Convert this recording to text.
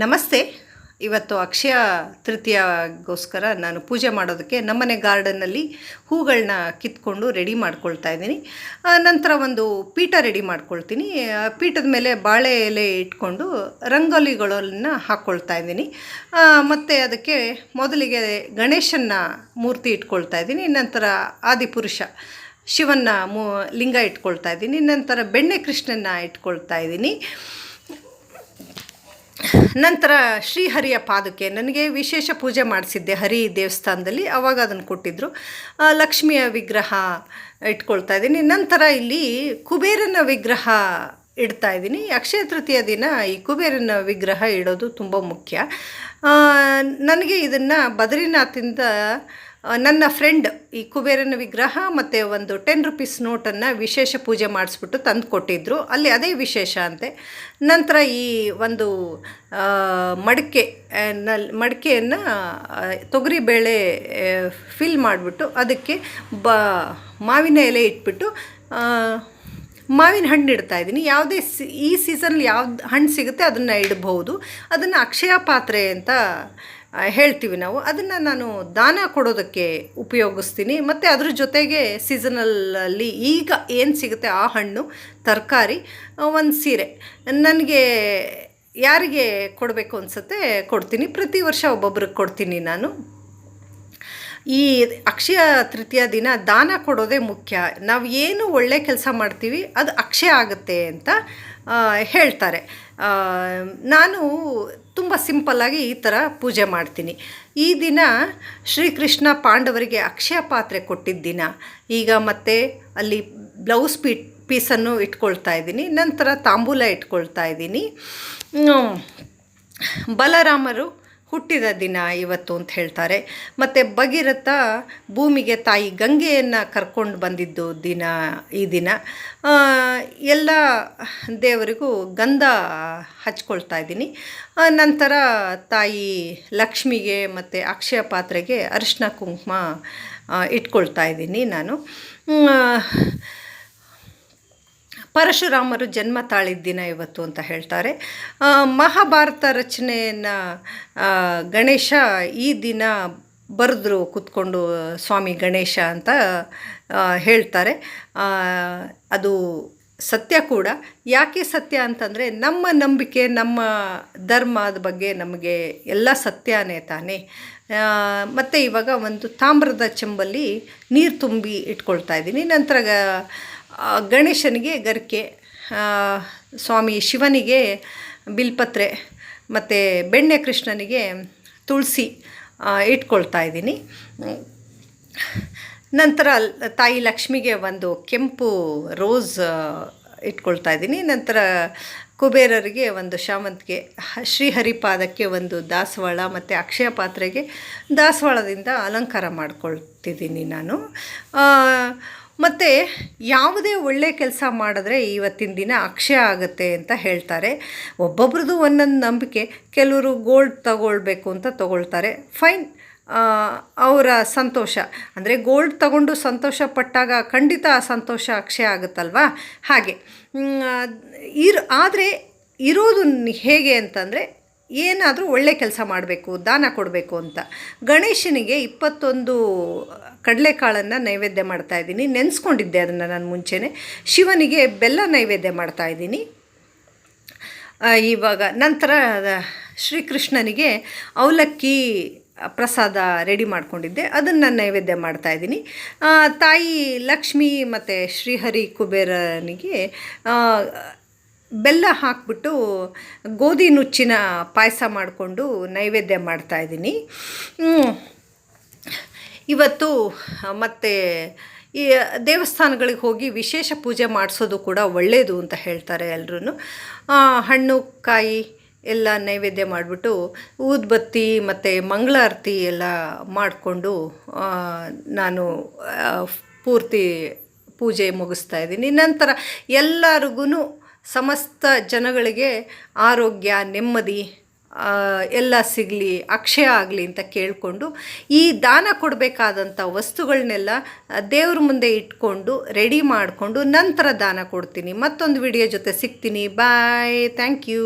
ನಮಸ್ತೆ. ಇವತ್ತು ಅಕ್ಷಯ ತೃತೀಯಗೋಸ್ಕರ ನಾನು ಪೂಜೆ ಮಾಡೋದಕ್ಕೆ ನಮ್ಮನೆ ಗಾರ್ಡನ್ನಲ್ಲಿ ಹೂಗಳನ್ನ ಕಿತ್ಕೊಂಡು ರೆಡಿ ಮಾಡ್ಕೊಳ್ತಾ ಇದ್ದೀನಿ. ನಂತರ ಒಂದು ಪೀಠ ರೆಡಿ ಮಾಡ್ಕೊಳ್ತೀನಿ. ಪೀಠದ ಮೇಲೆ ಬಾಳೆ ಎಲೆ ಇಟ್ಕೊಂಡು ರಂಗೋಲಿಗಳನ್ನು ಹಾಕ್ಕೊಳ್ತಾ ಇದ್ದೀನಿ. ಮತ್ತು ಅದಕ್ಕೆ ಮೊದಲಿಗೆ ಗಣೇಶನ ಮೂರ್ತಿ ಇಟ್ಕೊಳ್ತಾ ಇದ್ದೀನಿ. ನಂತರ ಆದಿಪುರುಷ ಶಿವನ ಮೂ, ಲಿಂಗ ಇಟ್ಕೊಳ್ತಾ ಇದ್ದೀನಿ. ನಂತರ ಬೆಣ್ಣೆ ಕೃಷ್ಣನ ಇಟ್ಕೊಳ್ತಾ ಇದ್ದೀನಿ. ನಂತರ ಶ್ರೀಹರಿಯ ಪಾದುಕೆ. ನನಗೆ ವಿಶೇಷ ಪೂಜೆ ಮಾಡಿಸಿದ್ದೆ ಹರಿ ದೇವಸ್ಥಾನದಲ್ಲಿ, ಅವಾಗ ಅದನ್ನು ಕೊಟ್ಟಿದ್ದರು ಲಕ್ಷ್ಮಿಯ ವಿಗ್ರಹ ಇಟ್ಕೊಳ್ತಾ ಇದ್ದೀನಿ. ನಂತರ ಇಲ್ಲಿ ಕುಬೇರನ ವಿಗ್ರಹ ಇಡ್ತಾ ಇದ್ದೀನಿ. ಅಕ್ಷಯ ತೃತೀಯ ದಿನ ಈ ಕುಬೇರನ ವಿಗ್ರಹ ಇಡೋದು ತುಂಬ ಮುಖ್ಯ. ನನಗೆ ಇದನ್ನು ಬದ್ರಿನಾಥಿಂದ ನನ್ನ ಫ್ರೆಂಡ್ ಈ ಕುಬೇರನ ವಿಗ್ರಹ ಮತ್ತು ಒಂದು ಟೆನ್ ರುಪೀಸ್ ನೋಟನ್ನು ವಿಶೇಷ ಪೂಜೆ ಮಾಡಿಸ್ಬಿಟ್ಟು ತಂದು ಕೊಟ್ಟಿದ್ದರು ಅಲ್ಲಿ ಅದೇ ವಿಶೇಷ ಅಂತೆ. ನಂತರ ಈ ಒಂದು ಮಡಿಕೆ ನಲ್ಲಿ ಮಡಿಕೆಯನ್ನು ತೊಗರಿಬೇಳೆ ಫಿಲ್ ಮಾಡಿಬಿಟ್ಟು ಅದಕ್ಕೆ ಬ, ಮಾವಿನ ಎಲೆ ಇಟ್ಬಿಟ್ಟು ಮಾವಿನ ಹಣ್ಣು ಇಡ್ತಾ ಇದ್ದೀನಿ. ಯಾವುದೇ ಸಿ, ಈ ಸೀಸನಲ್ಲಿ ಯಾವ್ದು ಹಣ್ಣು ಸಿಗುತ್ತೆ ಅದನ್ನು ಇಡಬಹುದು. ಅದನ್ನು ಅಕ್ಷಯ ಪಾತ್ರೆ ಅಂತ ಹೇಳ್ತೀವಿ ನಾವು. ಅದನ್ನು ನಾನು ದಾನ ಕೊಡೋದಕ್ಕೆ ಉಪಯೋಗಿಸ್ತೀನಿ. ಮತ್ತು ಅದ್ರ ಜೊತೆಗೆ ಸೀಸನಲ್ಲಲ್ಲಿ ಈಗ ಏನು ಸಿಗುತ್ತೆ? ಆ ಹಣ್ಣು, ತರಕಾರಿ ಒಂದು ಸೀರೆ. ನನಗೆ ಯಾರಿಗೆ ಕೊಡಬೇಕು ಅನ್ಸುತ್ತೆ ಕೊಡ್ತೀನಿ. ಪ್ರತಿ ವರ್ಷ ಒಬ್ಬೊಬ್ರಿಗೆ ಕೊಡ್ತೀನಿ ನಾನು. ಈ ಅಕ್ಷಯ ತೃತೀಯ ದಿನ ದಾನ ಕೊಡೋದೇ ಮುಖ್ಯ. ನಾವು ಏನು ಒಳ್ಳೆ ಕೆಲಸ ಮಾಡ್ತೀವಿ, ಅದು ಅಕ್ಷಯ ಆಗುತ್ತೆ ಅಂತ ಹೇಳ್ತಾರೆ. ನಾನು ತುಂಬ ಸಿಂಪಲ್ಲಾಗಿ ಈ ಥರ ಪೂಜೆ ಮಾಡ್ತೀನಿ. ಈ ದಿನ ಶ್ರೀಕೃಷ್ಣ ಪಾಂಡವರಿಗೆ ಅಕ್ಷಯ ಪಾತ್ರೆ ಕೊಟ್ಟಿದ್ದ ದಿನ. ಈಗ ಮತ್ತೆ ಅಲ್ಲಿ ಬ್ಲೌಸ್ ಪೀ ಪೀಸನ್ನು ಇಟ್ಕೊಳ್ತಾ ಇದ್ದೀನಿ. ನಂತರ ತಾಂಬೂಲ ಇಟ್ಕೊಳ್ತಾ ಇದ್ದೀನಿ. ಬಲರಾಮರು ಹುಟ್ಟಿದ ದಿನ ಇವತ್ತು ಅಂತ ಹೇಳ್ತಾರೆ. ಮತ್ತು ಭಗೀರಥ ಭೂಮಿಗೆ ತಾಯಿ ಗಂಗೆಯನ್ನು ಕರ್ಕೊಂಡು ಬಂದಿದ್ದು ದಿನ, ಈ ದಿನ. ಎಲ್ಲ ದೇವರಿಗೂ ಗಂಧ ಹಚ್ಕೊಳ್ತಾ ಇದ್ದೀನಿ. ನಂತರ ತಾಯಿ ಲಕ್ಷ್ಮಿಗೆ ಮತ್ತು ಅಕ್ಷಯ ಪಾತ್ರೆಗೆ ಅರಿಶಿನ ಕುಂಕುಮ ಇಟ್ಕೊಳ್ತಾ ಇದ್ದೀನಿ ನಾನು. ಪರಶುರಾಮರು ಜನ್ಮ ತಾಳಿದ ದಿನ ಇವತ್ತು ಅಂತ ಹೇಳ್ತಾರೆ. ಮಹಾಭಾರತ ರಚನೆಯನ್ನು ಗಣೇಶ ಈ ದಿನ ಬರೆದ್ರು ಕೂತ್ಕೊಂಡು ಸ್ವಾಮಿ ಗಣೇಶ ಅಂತ ಹೇಳ್ತಾರೆ. ಅದು ಸತ್ಯ ಕೂಡ. ಯಾಕೆ ಸತ್ಯ ಅಂತಂದರೆ ನಮ್ಮ ನಂಬಿಕೆ, ನಮ್ಮ ಧರ್ಮದ ಬಗ್ಗೆ ನಮಗೆ ಎಲ್ಲ ಸತ್ಯನೇ ತಾನೇ. ಮತ್ತು ಇವಾಗ ಒಂದು ತಾಮ್ರದ ಚೆಂಬಲ್ಲಿ ನೀರು ತುಂಬಿ ಇಟ್ಕೊಳ್ತಾ ಇದ್ದೀನಿ. ನಂತರ ಗಣೇಶನಿಗೆ ಗರಿಕೆ ಸ್ವಾಮಿ ಶಿವನಿಗೆ ಬಿಲ್ಪತ್ರೆ, ಮತ್ತು ಬೆಣ್ಣೆ ಕೃಷ್ಣನಿಗೆ ತುಳಸಿ ಇಟ್ಕೊಳ್ತಾ ಇದ್ದೀನಿ. ನಂತರ ತಾಯಿ ಲಕ್ಷ್ಮಿಗೆ ಒಂದು ಕೆಂಪು ರೋಸ್ ಇಟ್ಕೊಳ್ತಾ ಇದ್ದೀನಿ. ನಂತರ ಕುಬೇರರಿಗೆ ಒಂದು ಶಾವಂತಿಗೆ, ಶ್ರೀಹರಿಪಾದಕ್ಕೆ ಒಂದು ದಾಸವಾಳ ಮತ್ತು ಅಕ್ಷಯ ಪಾತ್ರೆಗೆ ದಾಸವಾಳದಿಂದ ಅಲಂಕಾರ ಮಾಡ್ಕೊಳ್ತಿದ್ದೀನಿ ನಾನು. ಮತ್ತು ಯಾವುದೇ ಒಳ್ಳೆ ಕೆಲಸ ಮಾಡಿದ್ರೆ ಇವತ್ತಿನ ದಿನ ಅಕ್ಷಯ ಆಗುತ್ತೆ ಅಂತ ಹೇಳ್ತಾರೆ. ಒಬ್ಬೊಬ್ರದ್ದು ಒಂದೊಂದು ನಂಬಿಕೆ, ಕೆಲವರು ಗೋಲ್ಡ್ ತಗೊಳ್ಬೇಕು ಅಂತ ತಗೊಳ್ತಾರೆ. ಫೈನ್ ಅವರ ಸಂತೋಷ. ಅಂದರೆ ಗೋಲ್ಡ್ ತಗೊಂಡು ಸಂತೋಷ ಪಟ್ಟಾಗ ಖಂಡಿತ ಆ ಸಂತೋಷ ಅಕ್ಷಯ ಆಗುತ್ತಲ್ವಾ? ಹಾಗೆ. ಇರು, ಆದರೆ ಇರೋದು ಹೇಗೆ ಅಂತಂದರೆ ಏನಾದರೂ ಒಳ್ಳೆ ಕೆಲಸ ಮಾಡಬೇಕು ದಾನ ಕೊಡಬೇಕು ಅಂತ. ಗಣೇಶನಿಗೆ ಇಪ್ಪತ್ತೊಂದು ಕಡಲೆಕಾಳನ್ನು ನೈವೇದ್ಯ ಮಾಡ್ತಾ ಇದ್ದೀನಿ. ನೆನೆಸ್ಕೊಂಡಿದ್ದೆ ಅದನ್ನು ನಾನು ಮುಂಚೆನೇ. ಶಿವನಿಗೆ ಬೆಲ್ಲ ನೈವೇದ್ಯ ಮಾಡ್ತಾ ಆ, ಇವಾಗ ನಂತರ ಶ್ರೀಕೃಷ್ಣನಿಗೆ ಅವಲಕ್ಕಿ ಪ್ರಸಾದ ರೆಡಿ ಮಾಡ್ಕೊಂಡಿದ್ದೆ. ಅದನ್ನು ನೈವೇದ್ಯ ಮಾಡ್ತಾ ಇದ್ದೀನಿ. ತಾಯಿ ಲಕ್ಷ್ಮಿ ಮತ್ತು ಶ್ರೀಹರಿ ಕುಬೇರನಿಗೆ ಬೆಲ್ಲ ಹಾಕ್ಬಿಟ್ಟು ಗೋಧಿ ನುಚ್ಚಿನ ಪಾಯಸ ಮಾಡಿಕೊಂಡು ನೈವೇದ್ಯ ಮಾಡ್ತಾ ಇದ್ದೀನಿ. ಇವತ್ತು ಮತ್ತು ಈ ದೇವಸ್ಥಾನಗಳಿಗೆ ಹೋಗಿ ವಿಶೇಷ ಪೂಜೆ ಮಾಡಿಸೋದು ಕೂಡ ಒಳ್ಳೆಯದು ಅಂತ ಹೇಳ್ತಾರೆ ಎಲ್ಲರೂ ಹಣ್ಣು, ಕಾಯಿ ಎಲ್ಲ ನೈವೇದ್ಯ ಮಾಡಿಬಿಟ್ಟು ಊದ್ಬತ್ತಿ ಮತ್ತು ಮಂಗಳಾರತಿ ಎಲ್ಲ ಮಾಡಿಕೊಂಡು ನಾನು ಪೂರ್ತಿ ಪೂಜೆ ಮುಗಿಸ್ತಾ ಇದ್ದೀನಿ. ನಂತರ ಎಲ್ಲರಿಗೂ ಸಮಸ್ತ ಜನಗಳಿಗೆ ಆರೋಗ್ಯ, ನೆಮ್ಮದಿ ಎಲ್ಲ ಸಿಗಲಿ, ಅಕ್ಷಯ ಆಗಲಿ ಅಂತ ಕೇಳಿಕೊಂಡು ಈ ದಾನ ಕೊಡಬೇಕಾದಂಥ ವಸ್ತುಗಳನ್ನೆಲ್ಲ ದೇವ್ರ ಮುಂದೆ ಇಟ್ಕೊಂಡು ರೆಡಿ ಮಾಡಿಕೊಂಡು ನಂತರ ದಾನ ಕೊಡ್ತೀನಿ. ಮತ್ತೊಂದು ವಿಡಿಯೋ ಜೊತೆ ಸಿಗ್ತೀನಿ. Bye thank you